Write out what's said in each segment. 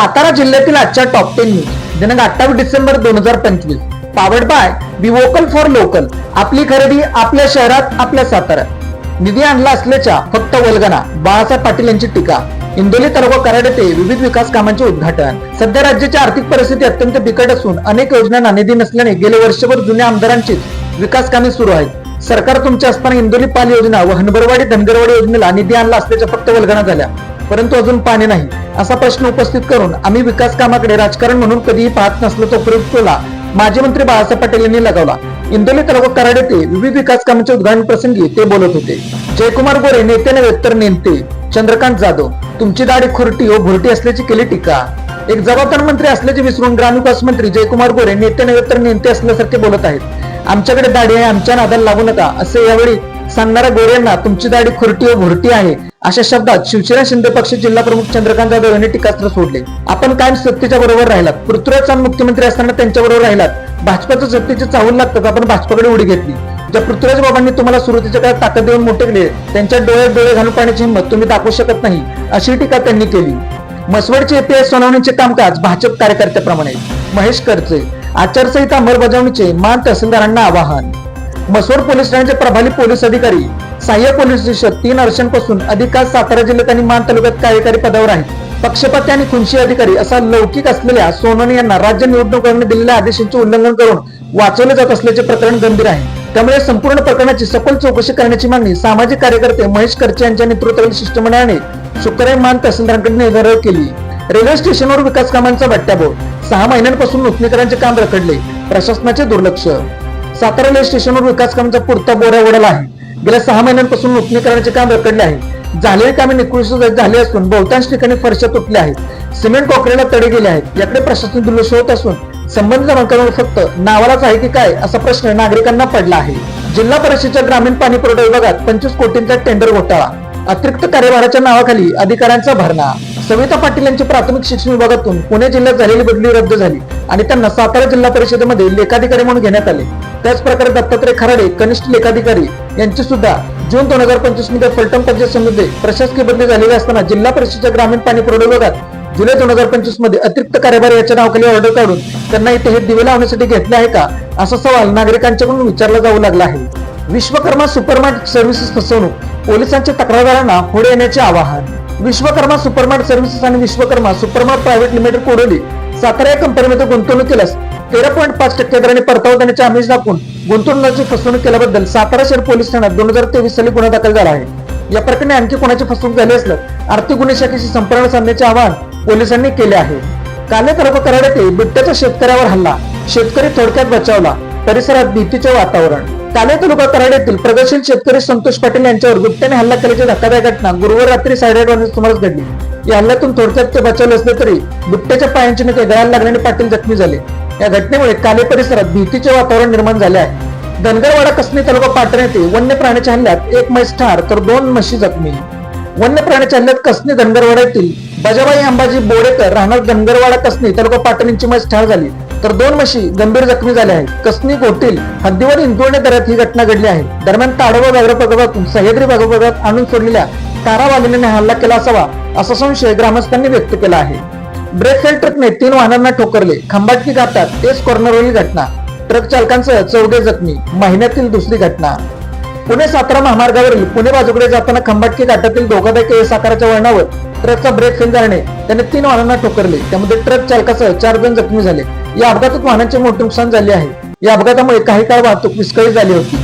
सातारा जिल्ह्यातील आजच्या top ten news दिनांक अठ्ठावीस डिसेंबर दोन हजार पंचवीस. Powered by be vocal for local आपली खरेदी आपल्या शहरात आपल्या साताऱ्यात. निधी आणला असल्याच्या फक्त वल्गना बाळासाहेब पाटील यांची टीका. इंदोली तालुका कराड येथे विविध विकास कामांचे उद्घाटन. सध्या राज्याची आर्थिक परिस्थिती अत्यंत बिकट असून अनेक योजनांना निधी नसल्याने गेले वर्षभर जुन्या आमदारांचीच विकास कामे सुरू आहेत. सरकार तुमच्या असताना इंदोली पाल योजना व हनबरवाडी धनगरवाडी योजनेला निधी आणला असल्याच्या फक्त वल्गना झाल्या. परंतु अजून पाणी नाही. असा प्रश्न उपस्थित करून आम्ही विकास कामाकडे राजकारण म्हणून कधीही पाहत नसल्याचा उपयोग टोला माजी मंत्री बाळासाहेब पटेल यांनी लगावला. इंदोली तालुका कराड येथे विविध विकास कामांच्या उद्घाटन प्रसंगी ते बोलत होते. जयकुमार गोरे नेते नव्हे तर नेते चंद्रकांत जाधव तुमची दाढी खुरटी व भुरटी असल्याची केली टीका. एक जबाबदार मंत्री असल्याचे विसरून ग्रामविकास मंत्री जयकुमार गोरे नेते नव्हे तर नेते असल्यासारखे बोलत आहेत. आमच्याकडे दाढी आहे आमच्या नादाला लागू नका असे यावेळी सांगणाऱ्या गोरे यांना तुमची दाढी खुरटी व भुरटी आहे. अशा शब्दात शिवसेना शिंदे पक्ष जिल्हा प्रमुख चंद्रकांत जाधव यांनी टीकास्त्र सोडले. आपण कायम सत्तेच्या बरोबर राहिलात. पृथ्वीराज चव्हाण मुख्यमंत्री असताना त्यांच्या बरोबर राहिलात. भाजपाचं सत्तेचे चाहूल लागतात आपण भाजपाकडे उडी घेतली. ज्या पृथ्वीराज बाबांनी तुम्हाला सुरुवातीच्या काळात ताकद देऊन मोठे केले त्यांच्या डोळ्यात डोळे घालून पाण्याची हिंमत तुम्ही दाखवू शकत नाही अशी टीका त्यांनी केली. मसवडचे इतिहास सुनावणीचे कामकाज भाजप कार्यकर्त्याप्रमाणे. महेश करचे आचारसंहिता अंमलबजावणीचे मान तहसीलदारांना आवाहन. मसोड पोलीस ठाण्याचे प्रभारी पोलीस अधिकारी सहाय्यक पोलीस निरीक्षक तीन वर्षांपासून अधिक सातारा जिल्ह्यात आणि मान तालुक्यात कार्यकारी पदावर आहेत. पक्षपाती आणि खुनशी अधिकारी असा लौकिक असलेल्या सोनवणे यांना राज्य निवडणूक आयोगाने दिलेल्या आदेशांचे उल्लंघन करून वाचवले जात असल्याचे प्रकरण गंभीर आहे. त्यामुळे संपूर्ण प्रकरणाची सखोल चौकशी करण्याची मागणी सामाजिक कार्यकर्ते महेश करचे यांच्या नेतृत्वातील शिष्टमंडळाने शुक्रवारी मान तहसीलदारांकडे निर्धार केली. रेल्वे स्टेशनवर विकास कामांचा भट्ट्याबोळ सहा महिन्यांपासून नूतनीकरणाचे काम रखडले. प्रशासनाचे दुर्लक्ष. सातारा रेल्वे स्टेशनवर विकास कामांचा पुरता बोऱ्या उडाला आहे. गेल्या सहा महिन्यांपासून नूतनीकरणाचे काम रखडले आहे. झालेली कामे निकृष्ट झाली असून बहुतांश ठिकाणी फरशा तुटल्या आहेत. सिमेंट कॉक्रीला तडे गेले आहेत. याकडे प्रशासन दुर्लक्ष होत असून संबंधित बांधकामावर फक्त नावालाच आहे की काय असा प्रश्न नागरिकांना पडला आहे. जिल्हा परिषदेच्या ग्रामीण पाणी पुरवठा विभागात पंचवीस कोटींचा टेंडर घोटाळा. अतिरिक्त कार्यभाराच्या नावाखाली अधिकाऱ्यांचा भरणा. सविता पाटील यांची प्राथमिक शिक्षण विभागातून पुणे जिल्ह्यात झालेली बदली रद्द झाली आणि त्यांना सातारा जिल्हा परिषदेमध्ये लेखाधिकारी म्हणून घेण्यात आले. त्याचप्रकारे दत्तात्रय खराडे कनिष्ठ लेखाधिकारी यांची सुद्धा जून दोन हजार पंचवीसमध्ये फलटण पंचायत समितीमध्ये प्रशासकीय बदली झालेली असताना जिल्हा परिषदेच्या ग्रामीण पाणी पुरवठा विभागात जुलै दोन हजार पंचवीसमध्ये अतिरिक्त कार्यभार याच्या नावाखाली ऑर्डर काढून त्यांना इथे हे दिवे लावण्यासाठी घेतले आहे का असा सवाल नागरिकांच्याकडून विचारला जाऊ लागला आहे. विश्वकर्मा सुपरमार्ट सर्व्हिसेस फसवणूक पोलिसांच्या तक्रारदारांना पुढे येण्याचे आवाहन. विश्वकर्मा सुपरमार्ट सर्व्हिसेस आणि Vishwakarma supermart private limited Kodoli Satara या कंपनीमध्ये गुंतवणूक केल्यास तेरा पॉईंट पाच टक्के दराने परतावा देण्याचे आमिष दाखवून गुंतवणुकीची फसवणूक केल्याबद्दल सातारा शहर पोलीस ठाण्यात दोन हजार तेवीस साली गुन्हा दाखल झाला आहे. या प्रकरणी आणखी कोणाची फसवणूक झाली असल्यास आर्थिक गुन्हे शाखेशी संपर्क साधण्याचे आवाहन पोलिसांनी केले आहे. काले तालुका कराड येथे बिबट्याच्या शेतकऱ्यावर हल्ला शेतकरी थोडक्यात बचावला परिसरात भीतीचे वातावरण. काले तालुका कराड येथील प्रगतशील शेतकरी संतोष पाटील यांच्यावर गुप्त्याने हल्ला केल्याची धक्कादायक घटना गुरुवार रात्री साडेआठ वाजता सुमारास घडली. या हल्ल्यातून थोडक्यात ते बचावले असले तरी गुप्त्याच्या पायांची नखे गळायला लागल्याने पाटील जखमी झाले. या घटनेमुळे काले परिसरात भीतीचे वातावरण निर्माण झाले आहे. धनगरवाडा कसनी तालुका पाटण येथे वन्य प्राण्याच्या हल्ल्यात एक म्हैस ठार तर दोन म्हशी जखमी. वन्य प्राण्याच्या हल्ल्यात कसनी धनगरवाडा येथील बजाबाई अंबाजी बोडेकर राहणार धनगरवाडा कसनी तालुका पाटण यांची म्हैस ठार झाली. तर दोन म्हशी गंभीर जखमी झाल्या आहेत. कसनी गोटील हद्दीवर इंदोरणे दरात ही घटना घडली आहे. दरम्यान ताडोबा व्याघ्र प्रकल्पातून सह्याद्री व्याघ्र प्रकल्पात आणून सोडलेल्या तारा वाघिणीने हल्ला केला असावा असा संशय ग्रामस्थांनी व्यक्त केला आहे. ब्रेक फेल ट्रकने तीन वाहनांना ठोकरले. खंबाटकी घाटात तेच कॉर्नरवरील घटना. ट्रक चालकांसह चौघे जखमी. महिन्यातील दुसरी घटना. पुणे सातारा महामार्गावरील पुणे बाजूकडे जाताना खंबाटकी घाटातील धोकादायक एस आकाराच्या वळणावर ट्रकचा ब्रेक फेल झाल्याने त्याने तीन वाहनांना ठोकरले. त्यामध्ये ट्रक चालकासह चार जण जखमी झाले. या अपघातात वाहनांचे मोठे नुकसान झाले आहे. या अपघातामुळे काही काळ वाहतूक विस्कळीत झाली होती.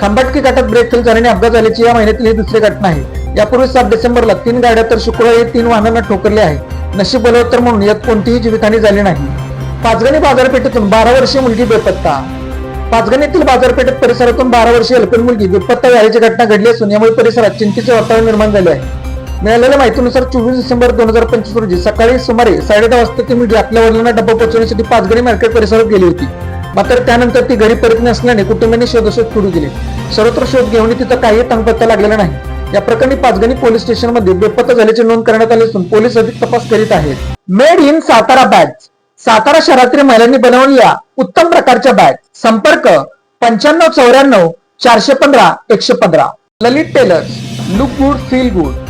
खंबाटकी घाटात ब्रेक फेल झाल्याने अपघात झाल्याची या महिन्यातील ही दुसरी घटना आहे. यापूर्वी सात डिसेंबरला तीन गाड्या तर शुक्रवारी तीन वाहनांना ठोकरले आहे. नशीब बलवत्तर म्हणून यात कोणतीही जीवितहानी झाली नाही. पाचगणी बाजारपेठेतून बारा वर्षीय मुलगी बेपत्ता. पाचगणीतील बाजारपेठेत परिसरातून बारा वर्षीय अल्पीन मुलगी बेपत्ता झाल्याची घटना घडली असून यामुळे परिसरात चिंतेचे वातावरण निर्माण झाले आहे. मिळालेल्या माहितीनुसार चोवीस डिसेंबर दोन हजार पंचवीस रोजी सकाळी सुमारे साडेदहा वाजता ती मुलगी आपल्या वडिलांना डब्बा पोहोचवण्यासाठी पाचगणी मार्केट परिसरात गेली होती. मात्र त्यानंतर ती घरी परत नसल्याने कुटुंबियांनी शोधशोध सुरू केली. सर्वत्र शोध घेऊन तिथं काही तंगपत्ता लागलेला नाही. या प्रकरणी पाचगणी पोलीस स्टेशनमध्ये बेपत्ता झाल्याची नोंद करण्यात आली असून पोलीस अधिक तपास करीत आहेत. Made in Satara bag Satara शहरातील महिलांनी बनवलेल्या उत्तम प्रकारच्या बॅग संपर्क पंच्याण्णव चौऱ्याण्णव चारशे पंधरा एकशे पंधरा. Lalit tailors look good feel good